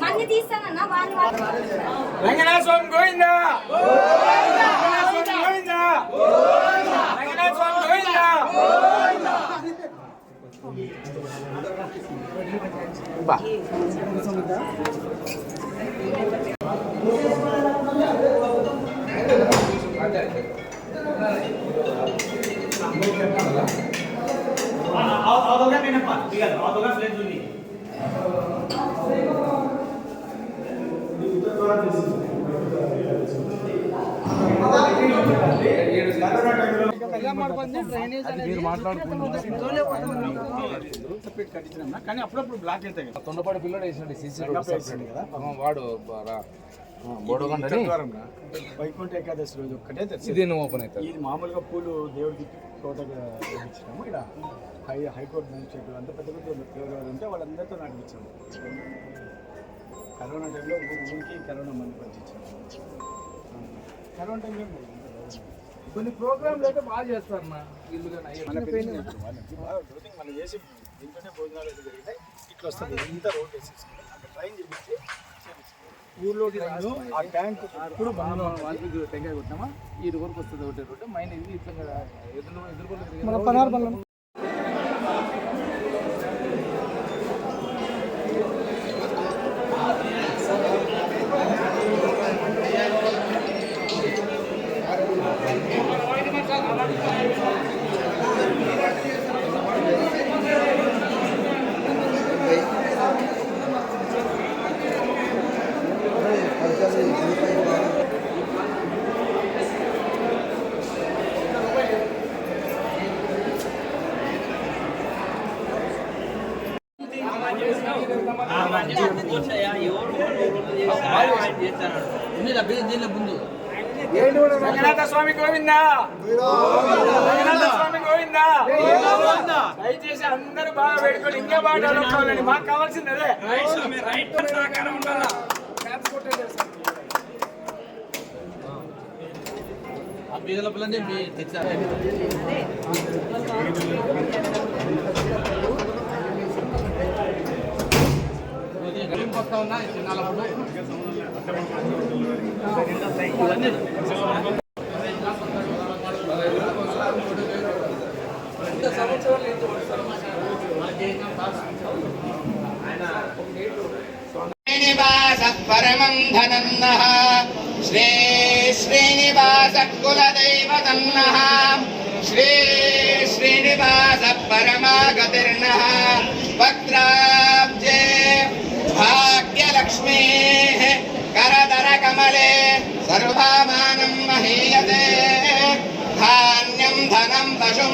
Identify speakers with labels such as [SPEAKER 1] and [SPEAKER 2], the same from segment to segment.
[SPEAKER 1] మంది తీస్తానన్నా వాళ్ళు వాళ్ళు
[SPEAKER 2] రంగనాథ స్వామి గోవిందా বাহ మీరు మాట్లాడుకుంటున్నారు సపరేట్ కట్టించినాం కానీ అప్పుడప్పుడు బ్లాక్ అవుతాయి కదా.
[SPEAKER 3] తొండపాటి పిల్లడు వేసినాడు సీసీ రోడ్
[SPEAKER 2] కదా.
[SPEAKER 3] వాడు
[SPEAKER 2] వైకుంఠ ఏకాదశి రోజు ఒక్కటే
[SPEAKER 3] ఇది ఓపెన్ అవుతుంది
[SPEAKER 2] ఇది మామూలుగా పూలు దేవుడికి తోటగా ఇచ్చినాము. ఇక్కడ హై హైకోర్టు మ్యాజిస్ట్రేట్ అంత పెద్ద పెద్ద ఎవరెవరు ఉంటే వాళ్ళందరితో నడిపించాము కరోనా టైంలో ఊరికి కరోనా మంది పంచించాము కరోనా టైంలో
[SPEAKER 3] కొన్ని ప్రోగ్రాంలు అయితే బాగా చేస్తారు నా వీళ్ళు కానీ
[SPEAKER 2] మనం చేసి దీంట్లోనే భోజనాలు అయితే జరిగినాయి. ఇట్లా వస్తుంది. ఇంత రోడ్ వేసేసి అక్కడ ట్రైన్ చేపించి
[SPEAKER 3] ఊర్లోకి
[SPEAKER 2] ట్రైన్ ఆ ట్యాంక్ ఇప్పుడు బాగా
[SPEAKER 3] వాళ్ళకి టెంకాయ కొట్టినామా? ఈ వరకు వస్తుంది ఒకటి రోడ్డు. మైన్ ఇది ఇట్లా ఎదురు ఎదుర్కొంటుంది
[SPEAKER 2] రంగనాథ స్వామి గోవిందా? రంగనాథ స్వామి గోవిందా? దయచేసి అందరూ బాగా వేడుకొని ఇంకా బాగా డెవలప్ కావాలండి. మాకు కావాల్సింది అదే.
[SPEAKER 3] పిల్లని మీ తెచ్చారు. పక్క ఉన్నా
[SPEAKER 4] శ్రీనివాస పరమం ధనన్న శ్రీ శ్రీనివాస కులదైవ శ్రీ శ్రీనివాస పరమాగతిర్ణ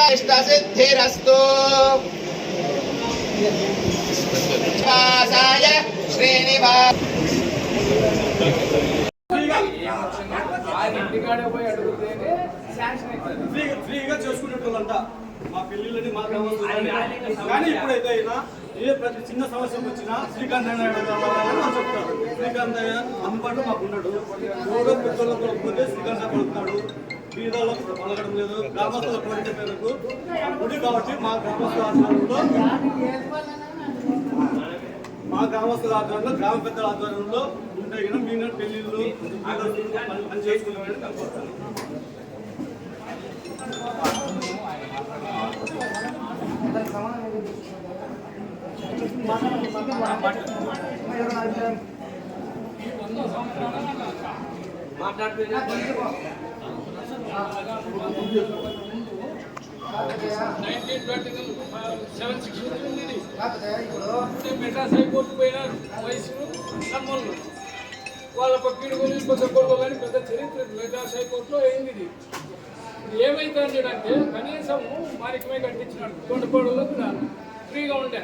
[SPEAKER 4] ఫలసిద్ధిరస్తు శ్రీనివాస
[SPEAKER 5] ఫ్రీగా ఫ్రీగా మా పెళ్ళిళ్ళని మా గ్రామంలో కానీ ఇప్పుడైతే అయినా ఏ ప్రతి చిన్న సమస్య వచ్చినా శ్రీకాంత్ అయ్య అని చెప్తారు. శ్రీకాంత్ అయ్య అందుబాటులో మాకు ఉన్నాడు ఎవరో పెద్దోళ్ళకు పోతే శ్రీకాంత్ పడుతున్నాడు పలుకుతాడు పలకడం లేదు. గ్రామస్తుల కోరిక మేరకు గుడి కాబట్టి మా గ్రామస్తుల ఆధ్వర్యంలో మా గ్రామస్తుల ఆధ్వర్యంలో గ్రామ పెద్దల ఆధ్వర్యంలో ఉంటాయి కదా మీ పెళ్ళిళ్ళు అందరూ పని- పని చేసుకునే కనుకొస్తాను
[SPEAKER 3] నైన్టీన్ సెవెన్ సిక్స్ ఉంది ఇది. మెడ్రాస్ హైకోర్టు పోయినారు వయసులు నమ్మోళ్ళు వాళ్ళ పక్కన గురించి కొంత గొడవలని పెద్ద చరిత్ర మెడ్రాస్ హైకోర్టులో అయింది ఇది ఏమైతే అంటే కనీసం మారికమే కట్టించినాడు కొండపాడులో కూడా ఫ్రీగా ఉండే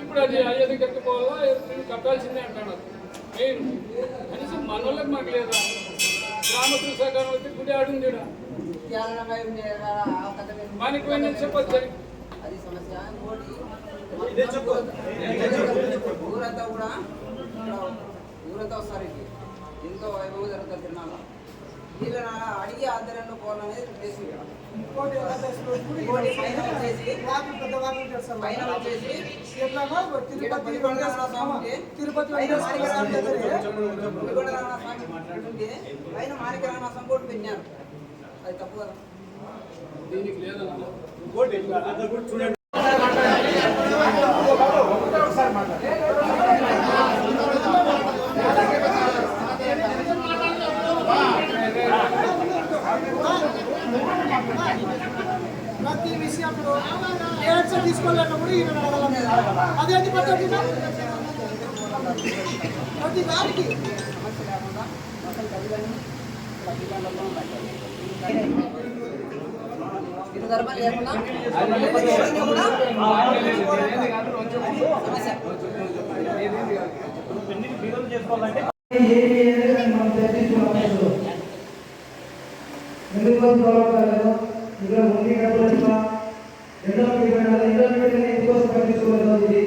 [SPEAKER 3] ఇప్పుడు అది అయ్య దగ్గరికి పోవాలా కట్టాల్సిందే అంటాడు మెయిన్ కనీసం మన వాళ్ళకి మాకు లేదా గ్రామ సహకారం వచ్చి గుడి ఆడుంది ఈడ. మానికమైన చెప్పచ్చు.
[SPEAKER 6] అది సమస్య. ఊరంతా కూడా ఊరంతా ఇది. ఎంతో వైభవం జరుగుతుంది తిరునాళ్ళ. వీళ్ళని అడిగి ఆధ్వర్యంలో పోవాలనేది ఉద్దేశం. ఇంకోటి పైన వచ్చేసి స్వామి ఉంటే, పైన స్వామి పెట్టినారు. అది తప్పు కదా.
[SPEAKER 3] దీనికి
[SPEAKER 7] విషయంలో ఏడ్స్ తీసుకోలేనప్పుడు ఈయన అడగాలి అదేంటి పద్ధతి ప్రతి దానికి
[SPEAKER 6] సమస్య లేకుండా మొత్తం గదిలని పత్రికలలో ఇరు ధర్మాలు లేకుండా ఎవరిని కూడా సమస్య
[SPEAKER 8] ఎందుకు బాగుంటారు ఇక్కడ ముందు కట్టలేదు రెండో పెట్టాలి రెండో పెట్టిన ఇది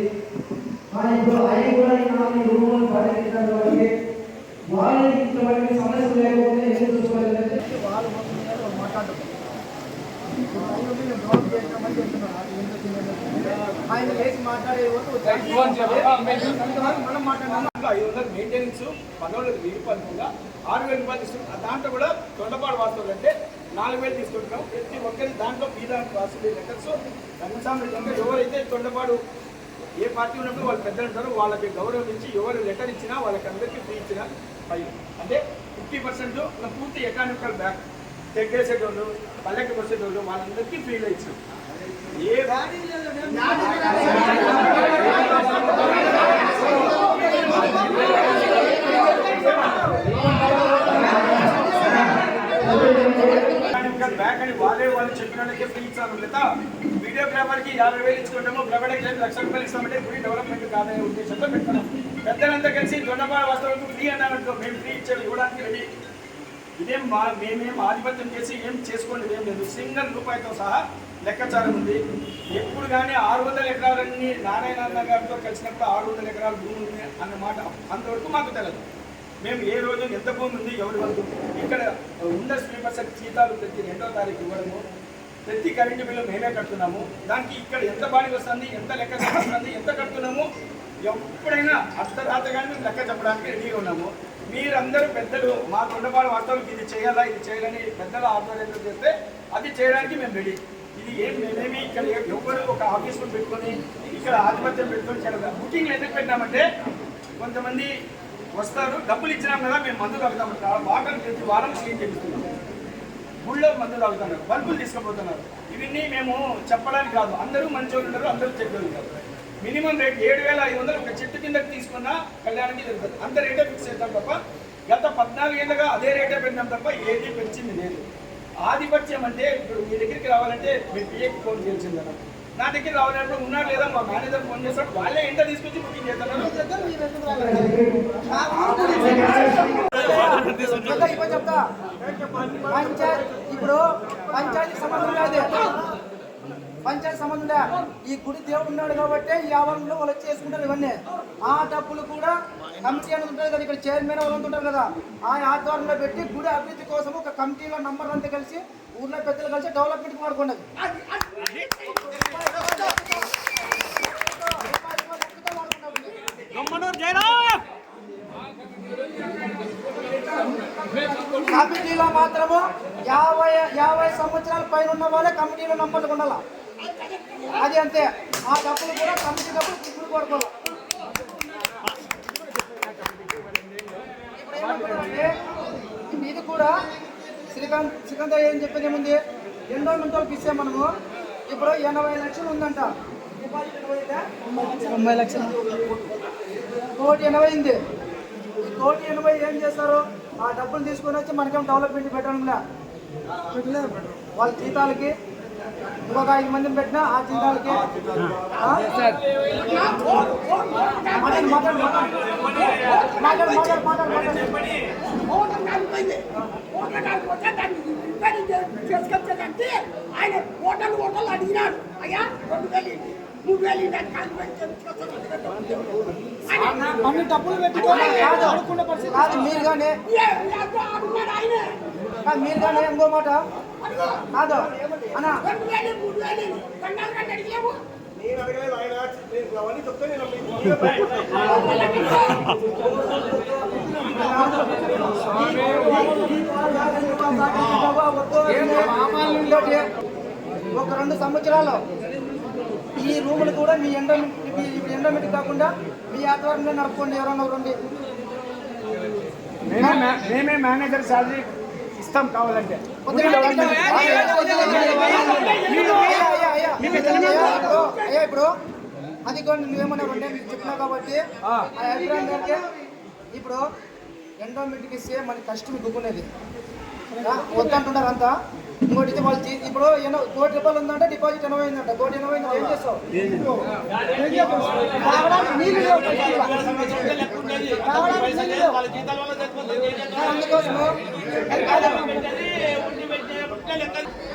[SPEAKER 8] కానీ ఇప్పుడు అవి కూడా ఈ నాలుగు రూములు పరిగణించారు కాబట్టి వాళ్ళు ఇంతవరకు సమస్యలు లేకపోతే ఎందుకు చూసుకోలేదంటే
[SPEAKER 7] వాళ్ళు మాట్లాడుతున్నారు ఆయన లేచి మాట్లాడే మనం
[SPEAKER 2] ఐదు వందలు మెయింటెనెన్స్ పదవులకు వెయ్యి ఆరు వేల రూపాయలు తీసుకుంటాం దాంట్లో కూడా తొండపాడు వాస్తువులు అంటే నాలుగు వేలు తీసుకుంటున్నాం. ప్రతి ఒక్కరి దాంట్లో బీదానికి వాసులు లెటర్స్ రంగస్వామి అంటే ఎవరైతే తొండపాడు ఏ పార్టీ ఉన్నప్పుడు వాళ్ళు పెద్దలు ఉంటారో వాళ్ళకి గౌరవం ఇచ్చి ఎవరు లెటర్ ఇచ్చినా వాళ్ళకి అందరికీ ఫ్రీ ఇచ్చినా ఫైవ్ అంటే ఫిఫ్టీ పర్సెంట్ పూర్తి ఎకానమికల్ బ్యాక్. తెగ్గేసేటోళ్ళు పల్లెకి వచ్చేటోళ్ళు వాళ్ళందరికీ ఫ్రీగా ఇచ్చినాం. ఏ ఎకానమికల్ బ్యాక్ అని వాళ్ళే వాళ్ళు చెప్పినట్టుకే ఫ్రీ ఇచ్చారు. లేదా వీడియోగ్రాఫర్కి యాభై వేలు ఇచ్చుకుంటాము. ప్రొవైడర్కి లక్ష రూపాయలు ఇస్తామంటే గుడి డెవలప్మెంట్ కాదనే ఉద్దేశంతో పెట్టుకున్నాం పెద్దలంతా కలిసి దొండపాడ వస్తువులకు ఫ్రీ అన్నారనుకో మేము ఫ్రీ ఇచ్చేది ఇవ్వడానికి రెడీ ఇదేం మా మేమేం ఆధిపత్యం చేసి ఏం చేసుకోండి ఏం లేదు. సింగల్ రూపాయితో సహా లెక్కచారం ఉంది. ఎప్పుడు కానీ ఆరు వందల ఎకరాలన్నీ నారాయణ గారితో కలిసినప్పుడు ఆరు వందల ఎకరాల భూమి ఉంది అన్నమాట అంతవరకు మాకు తెలియదు మేము ఏ రోజు ఎంత భూమి ఉంది ఎవరి వరకు ఇక్కడ ఉన్న స్వీపర్స్ జీతాలు ప్రతి రెండో తారీఖు ఇవ్వడము ప్రతి కరెంటు బిల్లు మేమే కడుతున్నాము. దానికి ఇక్కడ ఎంత బాడీ వస్తుంది ఎంత లెక్క వస్తుంది ఎంత కడుతున్నాము ఎప్పుడైనా అర్ధరాత్రిగానే మేము లెక్క చెప్పడానికి రెడీగా ఉన్నాము. మీరందరూ పెద్దలు మా కొండపాడు వాస్తవానికి ఇది చేయాలా ఇది చేయాలని పెద్దల ఆధ్వర్యంలో చేస్తే అది చేయడానికి మేము రెడీ. ఇది ఏం మేమేమి ఇక్కడ ఎవరు ఒక ఆఫీసులు పెట్టుకొని ఇక్కడ ఆధిపత్యం పెట్టుకొని చేయాలి బుకింగ్లు ఎందుకు పెట్టినామంటే కొంతమంది వస్తారు డబ్బులు ఇచ్చినాం కదా మేము మందు తాగుతాం వాటర్ ప్రతి వారం క్లీన్ చేపిస్తున్నాం. గుళ్ళో మందు తాగుతున్నారు. బల్బులు తీసుకుపోతున్నారు. ఇవన్నీ మేము చెప్పడానికి కాదు అందరూ మంచోళ్ళు ఉంటారు అందరూ చెడ్డోళ్ళు కాదు మినిమం రేట్ ఏడు వేల ఐదు వందలు ఒక చెట్టు కిందకి తీసుకున్నా కళ్యాణానికి జరుగుతుంది. అంత రేటే ఫిక్స్ చేద్దాం తప్ప గత పద్నాలుగు ఏళ్ళగా అదే రేటే పెట్టినాం తప్ప ఏది పెంచింది లేదు. ఆధిపత్యం అంటే ఇప్పుడు మీ దగ్గరికి రావాలంటే మీరు పిఏకి ఫోన్ చేయాల్సిందన్నమాట నా దగ్గర రావాలంటే ఉన్నారు లేదా మా మేనేజర్ ఫోన్ చేస్తాడు వాళ్ళే ఎంత తీసుకొచ్చి బుకింగ్
[SPEAKER 7] చేస్తారు ఇప్పుడు పంచాయతీ సంబంధం లేదు పంచాయతీ సంబంధం లే. ఈ గుడి దేవుడు ఉన్నాడు కాబట్టి ఈ ఆవరణలో వాళ్ళు చేసుకుంటారు ఇవన్నీ. ఆ డబ్బులు కూడా కమిటీ అని ఉంటుంది కదా ఇక్కడ చైర్మన్ వాళ్ళు ఉంటారు కదా ఆ ఆధ్వర్యంలో పెట్టి గుడి అభివృద్ధి కోసం ఒక కమిటీలో నంబర్ అంతా కలిసి ఊర్లో పెద్దలు కలిసి డెవలప్మెంట్ వాడుకోండి కమిటీలో మాత్రము యాభై యాభై సంవత్సరాల పైన ఉన్న వాళ్ళే కమిటీలో నమ్మకం ఉండాల అది అంతే. ఆ డబ్బులు కూడా కమిటీ డబ్బులు ఇప్పుడు కొడుకోవాలి ఇది కూడా శ్రీకాంత్ శ్రీకాంత్ ఏం చెప్పేది ఏముంది? ఎండోమెంట్ వాళ్ళకి ఇస్తే మనము. ఇప్పుడు ఎనభై లక్షలు ఉందంట? తొంభై లక్షలు. కోటి ఎనభై ఉంది. కోటి ఎనభై ఏం చేస్తారు? ఆ డబ్బులు తీసుకొని వచ్చి మనకేం డెవలప్మెంట్ పెట్టడంలా వాళ్ళ జీతాలకి? ఇంకొక ఐదు మందిని పెట్టినా ఆ జీతాలకి? మాట్లాడు, మాట్లాడు, మాట్లాడు. మాట్లాడు, మాట్లాడు, మాట్లాడు, మాట్లాడు.
[SPEAKER 9] ఆయన హోటల్ హోటల్ అడిగినాడు అయ్యా రెండు వేలు మూడు వేలు
[SPEAKER 7] అన్ని డబ్బులు పెట్టుకోవాలి కాదు అడుక్కునే పరిస్థితి కాదు మీరు కానీ
[SPEAKER 9] అడుగున్నాడు ఆయనే
[SPEAKER 7] కాదు మీరు కానీ ఇంకో మాట కాదు అన్న
[SPEAKER 9] రెండు వేలు మూడు వేలు కన్నాలు కంటే అడిగాము
[SPEAKER 5] నేను అడగలేదు ఆయన నేను అవన్నీ చెప్తే నేను మీకు
[SPEAKER 7] ఒక రెండు సంవత్సరాలు ఈ రూములు కూడా మీ ఎండోమెంట్ మీ ఎండోమెంట్ కాకుండా మీ ఆధ్వర్యంలో నడుపుకోండి ఎవరన్నా రండి
[SPEAKER 2] మేమే మేనేజర్ శాలరీ ఇస్తాం కావాలంటే
[SPEAKER 7] అయ్యా, అయ్యా, ఇప్పుడు అది కూడా నువ్వేమన్నా రెండే మీకు చెప్పినా కాబట్టి ఇప్పుడు ఎండోమెంట్కి ఇస్తే మన కష్టం దుక్కునేది వద్దంటున్నారు అంతా. ఇంకోటి ఇది వాళ్ళు ఇప్పుడు ఎనో కోటి రూపాయలు ఉందంటే డిపాజిట్ ఎనభై ఉందంట కోటి ఎనభై అయిందంటే ఏం చేస్తావు? ఏం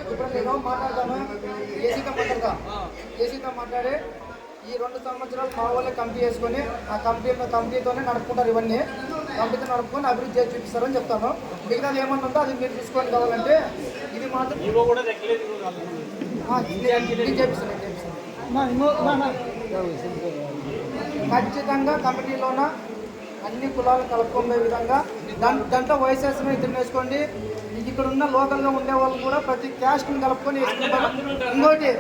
[SPEAKER 7] ఇప్పుడు నేను మాట్లాడతాను. ఏసీతో మాట్లాడతా? ఏసీతో మాట్లాడే? ఈ రెండు సంవత్సరాలు మా వాళ్ళే కంపెనీ చేసుకొని ఆ కంపెనీ కంపెనీతోనే నడుపుకుంటారు ఇవన్నీ. కంపెనీతో నడుపుకొని అభివృద్ధి చేసి చూపిస్తారని చెప్తాను. మిగతాది ఏమన్నా ఉందో? అది మీరు చూసుకొని కావాలంటే. ఇది మాత్రం చేపిస్తాను ఖచ్చితంగా కమిటీలోన అన్ని కులాలు కలుపుకునే విధంగా దాని దాంట్లో వైఎస్ఆర్ ఇద్దరు వేసుకోండి ఇక్కడ ఉన్న లోకల్గా ఉండే వాళ్ళు కూడా ప్రతి క్యాస్ట్ని కలుపుకొని వేసుకుంటారు. ఇంకోటి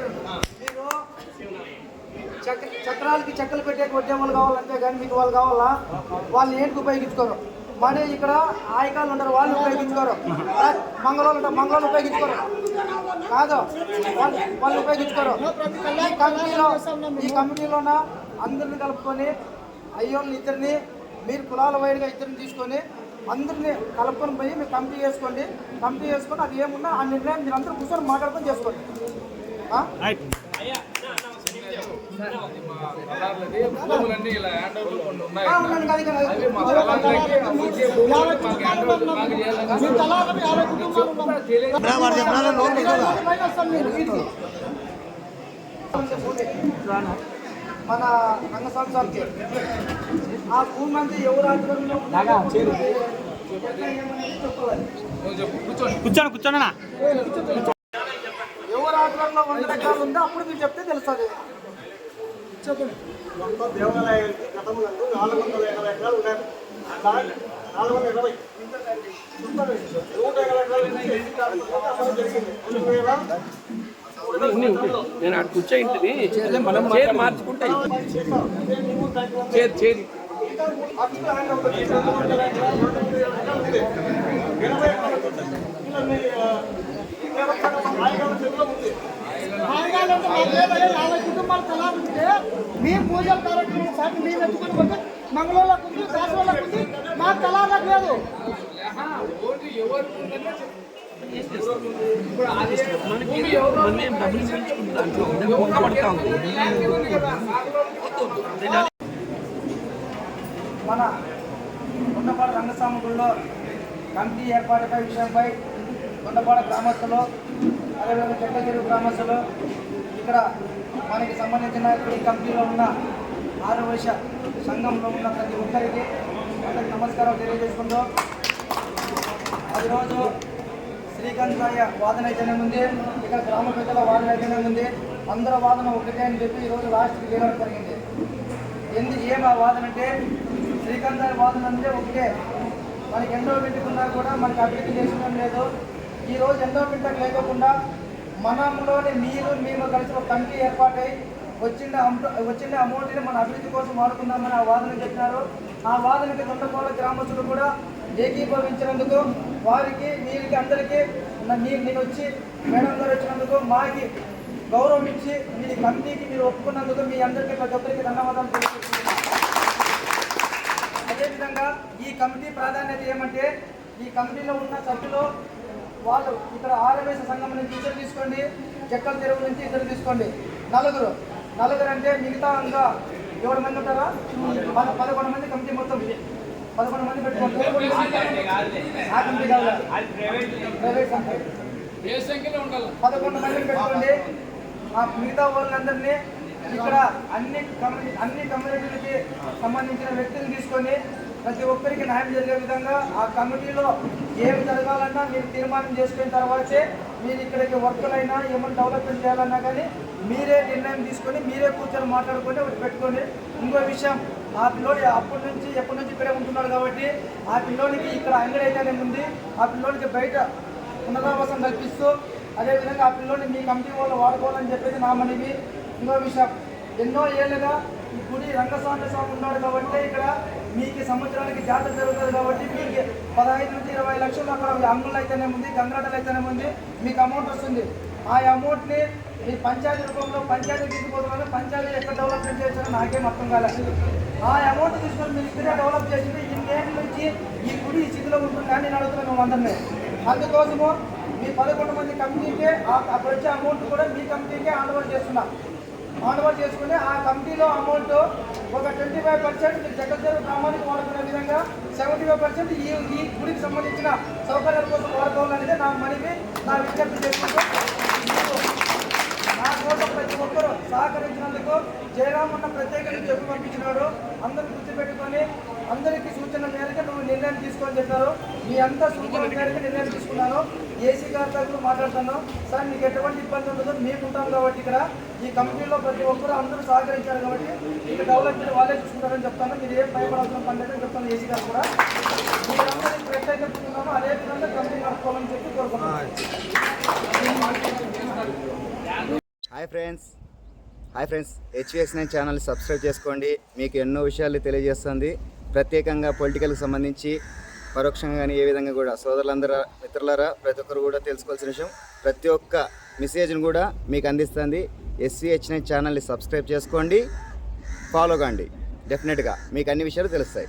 [SPEAKER 7] చక్రాలకి చెక్కలు పెట్టే కొట్టే వాళ్ళు కావాలంటే కానీ మీకు వాళ్ళు కావాలా? వాళ్ళు ఏంటికి ఉపయోగించుకోరు? మరి ఇక్కడ ఆయకాలు ఉంటారు వాళ్ళు ఉపయోగించుకోరు. మంగళవాళ్ళు ఉంటారు మంగళవాళ్ళు ఉపయోగించుకోరు. కాదు వాళ్ళు వాళ్ళు ఉపయోగించుకోరు. ఈ కమిటీలో ఈ కమిటీలోన అందరిని కలుపుకొని అయ్యోళ్ళు ఇద్దరిని మీరు కులాల వైడ్గా ఇద్దరిని తీసుకొని అందరిని కలుపుకొని పోయి మీరు కంపెనీ చేసుకోండి కంపెనీ చేసుకొని అది ఏమున్నా ఆ నిర్ణయం మీరు అందరూ కూర్చొని మాట్లాడుకొని చేసుకోండి.
[SPEAKER 3] భూములన్నీ ఇలా హ్యాండ్ ఓవర్లు కొన్ని ఉన్నాయి అవి మా భూములు మాకు హ్యాండ్ ఓవర్లు మాకు చేయాలని తెలియదు
[SPEAKER 7] మన రంగస్వామి సార్కి ఆ భూమి అంతా ఎవరు ఆధ్వర్యంలో
[SPEAKER 3] కూర్చోండి
[SPEAKER 2] కూర్చోండి
[SPEAKER 7] ఎవరు ఆధ్వర్యంలో వంద ఎకరాలు ఉందో అప్పుడు మీరు చెప్తే తెలుస్తుంది. చెప్పండి
[SPEAKER 5] మొత్తం దేవాలయానికి గతంలో నాలుగు వందల ఎనభై ఎకరాలు ఉన్నాయి. నాలుగు వందల ఇరవై. నూట ఎకరాలు?
[SPEAKER 3] నేను అక్కడ కూర్చోయింటిని చేతి మార్చుకుంటా
[SPEAKER 5] చేస్తాం. అదే నీవు దాంట్లో
[SPEAKER 9] తలా ఉంటే మేము ఎత్తుకుని పోతే మంగళవాళ్ళకు ఉంది ఉంది లేదు
[SPEAKER 3] పడతా ఉంది
[SPEAKER 7] మన కొండపాడ రంగస్వామి గుడిలో కమిటీ ఏర్పాటుపై విషయంపై కొండపాడ గ్రామస్తులు అదేవిధంగా చెట్టగిరి గ్రామస్తులు ఇక్కడ మనకి సంబంధించిన ఈ కంపెనీలో ఉన్న ఆరోగ్య సంఘంలో ఉన్న ప్రతి ఒక్కరికి అందరికి నమస్కారం తెలియజేసుకుంటూ అది రోజు శ్రీకాంతయ్య వాదన అయితేనే ఉంది ఇక్కడ గ్రామ పెద్దల వాదన అయితేనే ఉంది అందరి వాదన ఒకటే అని చెప్పి ఈరోజు లాస్ట్కి వేయడం జరిగింది. ఎందుకు ఏం ఆ వాదన అంటే శ్రీకాంత్ వాదన అంటే ఒకటే. మనకి ఎండో పెట్టుకున్నా కూడా మనకి అభివృద్ధి చేసడం లేదు. ఈరోజు ఎండో పెట్టక లేకుండా మనంలోని మీరు మేము కలిసి ఒక కమిటీ ఏర్పాటై వచ్చిన అమౌంట్ వచ్చిన అమౌంట్ని మన అభివృద్ధి కోసం వాడుకుందామని ఆ వాదన చెప్పినారు. ఆ వాదనకి దొండకోళ్ళ గ్రామస్తులు కూడా ఏకీభవించినందుకు వారికి వీరికి అందరికీ మీరు నేను వచ్చి మేడం గారు వచ్చినందుకు మాకి గౌరవం ఇచ్చి మీ కమిటీకి మీరు ఒప్పుకున్నందుకు మీ అందరికీ ప్రతి ఒక్కరికి ధన్యవాదాలు తెలియజేస్తున్నాను. అదేవిధంగా ఈ కమిటీ ప్రాధాన్యత ఏమంటే ఈ కమిటీలో ఉన్న సభ్యులు వాళ్ళు ఇక్కడ ఆర్యవేశ సంఘం నుంచి ఇద్దరు తీసుకోండి చెక్కల చెరువు నుంచి ఇద్దరు తీసుకోండి. నలుగురు. నలుగురు అంటే మిగతా ఇంకా ఏడు మంది ఉంటారా? పద పదకొండు మంది కమిటీ మొత్తం. పదకొండు మంది పెట్టుకోండి. పదకొండు మందిని పెట్టుకోండి. ఆ మిగతా వాళ్ళందరినీ ఇక్కడ అన్ని కమ్యూని అన్ని కమ్యూనిటీలకి సంబంధించిన వ్యక్తులను తీసుకొని ప్రతి ఒక్కరికి న్యాయం జరిగే విధంగా ఆ కమిటీలో ఏమి జరగాలన్నా మీరు తీర్మానం చేసుకున్న తర్వాతే మీరు ఇక్కడికి వర్కులైనా ఏమైనా డెవలప్మెంట్ చేయాలన్నా కానీ మీరే నిర్ణయం తీసుకొని మీరే కూర్చొని మాట్లాడుకొని ఒకటి పెట్టుకోండి ఇంకో విషయం ఆ పిల్లోడి అప్పటి నుంచి ఎప్పటి నుంచి ఇక్కడే ఉంటున్నాడు కాబట్టి ఆ పిల్లోనికి ఇక్కడ అంగడి అయితేనే ఉంది. ఆ పిల్లోనికి బయట పునరావాసం కల్పిస్తూ అదేవిధంగా ఆ పిల్లోని మీ కమిటీ వాళ్ళు వాడుకోవాలని చెప్పేసి నా మనవి. ఇంకో విషయం ఎన్నో ఏళ్ళుగా ఈ గుడి రంగస్వామి స్వామి ఉన్నాడు కాబట్టి ఇక్కడ మీకు సంవత్సరానికి జాతర జరుగుతుంది కాబట్టి మీకు పదహైదు నుంచి ఇరవై లక్షలు అక్కడ అంగుళ్ళు అయితేనే ఉంది గంగరాటలు అయితేనే ఉంది మీకు అమౌంట్ వస్తుంది. ఆ అమౌంట్ని మీ పంచాయతీ రూపంలో పంచాయతీ తీసుకుపోతున్నాను పంచాయతీ ఎక్కడ డెవలప్మెంట్ చేశారో నాకేం అర్థం కాలేదు. ఆ అమౌంట్ తీసుకొని మీరు ఇక్కడే డెవలప్ చేసింది ఇన్నేళ్ళ నుంచి ఈ గుడి ఈ స్థితిలో ఉంటుంది అని నేను అడుగుతున్నాను అందరినీ. అందుకోసము మీ పదకొండు మంది కమిటీకే ఆ- అక్కడ వచ్చే అమౌంట్ కూడా మీ కమిటీకే ఆందోళన చేస్తున్నాం. ఆనవాళ్ళు చేసుకుని ఆ కమిటీలో అమౌంట్ ఒక ట్వంటీ ఫైవ్ పర్సెంట్ మీరు గ్రామానికి వాడుకునే విధంగా సెవెంటీ ఫైవ్ పర్సెంట్ ఈ ఈ గుడికి సంబంధించిన సౌకర్యాల కోసం వాడుకోవాలనేది నా మనవి నా విజ్ఞప్తి చేసుకుంటూ నా కోసం ప్రతి ఒక్కరూ సహకరించినందుకు జయరామన్న ప్రత్యేకంగా చెప్పి పంపించినాడు అందరూ గుర్తుపెట్టుకొని అందరికీ సూచన మేరకు నువ్వు నిర్ణయం తీసుకొని చెప్పారు. మీ అంతా సూచన మేరకు నిర్ణయం తీసుకున్నాను. ఏసీ గారితో కూడా మాట్లాడుతాను సార్ మీకు ఎటువంటి ఇబ్బంది ఉండదు. మీకు ఉంటాం కాబట్టి ఇక్కడ ఈ కంపెనీలో ప్రతి ఒక్కరు అందరూ సహకరించారు కాబట్టి ఇక్కడ డెవలప్మెంట్ వాళ్ళే చూసుకుంటారని చెప్తాను. మీరు ఏం భయపడాల్సిన పని లేదని చెప్తాను ఏసీ గారు కూడా. మీరందరికీ ప్రత్యేకంగా చెప్తున్నాను అదే విధంగా కంపెనీ నడుపుకోవాలని చెప్పి కోరుకున్నాను
[SPEAKER 10] hi friends. Hi friends. HVS nine channel subscribe చేసుకోండి. మీకు ఎన్నో విషయాలు తెలియజేస్తుంది. ప్రత్యేకంగా పొలిటికల్కి సంబంధించి పరోక్షంగా కానీ ఏ విధంగా కూడా సోదరులందరూ మిత్రులారా ప్రతి ఒక్కరు కూడా తెలుసుకోవాల్సిన విషయం. ప్రతి ఒక్క మెసేజ్ని కూడా మీకు అందిస్తుంది. ఎస్విహెచ్ ఛానల్ని సబ్స్క్రైబ్ చేసుకోండి. ఫాలో కాండి. డెఫినెట్గా మీకు అన్ని విషయాలు తెలుస్తాయి.